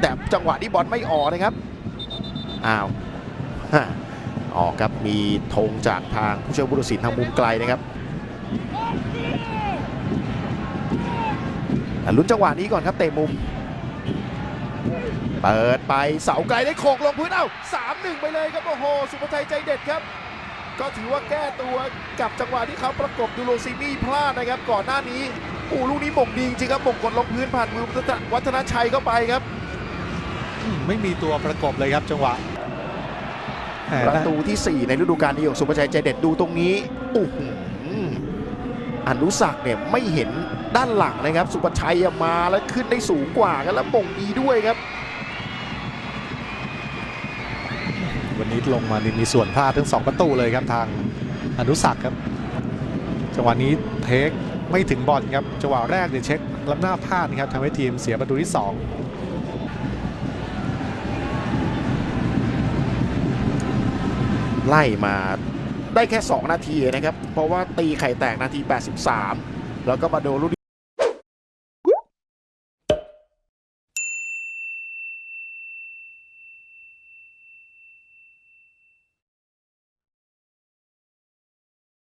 แต่จังหวะนี้บอลไม่ออกนะครับ อ้าวออกครับ มีธงจากทางผู้ช่วยผู้ตัดสินทางมุมไกลนะครับลุ้นจังหวะนี้ก่อนครับเตะมุม เปิดไปเสาไกลได้โขกลงพื้น เอ้าสามหนึ่งไปเลยครับ โอ้โห สุภชัยใจเด็ดครับ ก็ถือว่าแก้ตัวกับจังหวะที่เขาประกบดูโรซิมี่พลาดนะครับ ก่อนหน้านี้โอ้ลูกนี้บ่งดีจริงครับบ่งกดลงพื้นผ่านมือวัฒนชัยเข้าไปครับ ไม่มีตัวประกบเลยครับจังหวะแหมประน่าตูที่ 4 ในฤดูกาลนี้ของสุภชัยใจเด็ดดูตรงนี้โอ้โหอนุสักดิ์เนี่ยไม่เห็นด้านหลังนะครับ สุภชัยอะมาแล้วขึ้นได้สูงกว่ากันแล้วบ่งดีด้วยครับ วันนี้ลงมานี่มีส่วนพลาดทั้งสองประตูเลยครับทางอนุสักดิ์ครับ จังหวะนี้เทคไม่ถึงบอลครับจังหวะแรกเนี่ยเช็คล้ำหน้าพลาดนะครับทำให้ทีมเสียประตูที่ 2 ไล่มาได้แค่ 2 นาทีนะครับ เพราะว่าตีไข่แตกนาที 83 แล้วก็มาโดนลูก